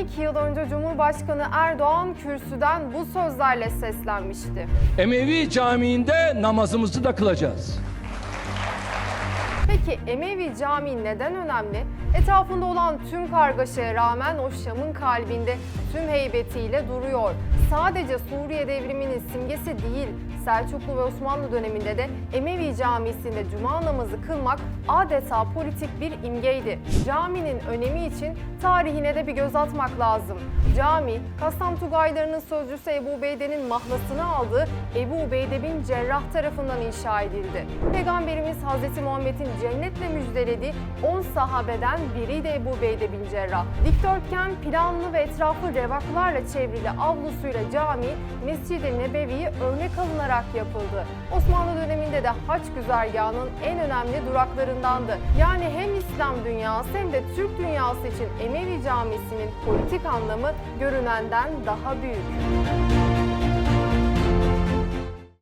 12 yıl önce Cumhurbaşkanı Erdoğan kürsüden bu sözlerle seslenmişti. Emevi Camii'nde namazımızı da kılacağız. Peki Emevi Camii neden önemli? Etrafında olan tüm kargaşaya rağmen o Şam'ın kalbinde tüm heybetiyle duruyor. Sadece Suriye devriminin simgesi değil, Selçuklu ve Osmanlı döneminde de Emevi Camisi'nde cuma namazı kılmak adeta politik bir imgeydi. Caminin önemi için tarihine de bir göz atmak lazım. Cami, Kastam Tugaylarının sözcüsü Ebu Ubeyde'nin mahlasını aldığı Ebu Ubeyde bin Cerrah tarafından inşa edildi. Peygamberimiz Hz. Muhammed'in cennetle müjdelediği 10 sahabeden biri de Ebu Ubeyde bin Cerrah. Dikdörtgen, planlı ve etrafı revaklarla çevrili avlusuyla cami, Mescid-i Nebevi'yi örnek alınarak yapıldı. Osmanlı döneminde de haç güzergahının en önemli duraklarındandı. Yani hem İslam dünyası hem de Türk dünyası için Emevi Camisi'nin politik anlamı görünenden daha büyük.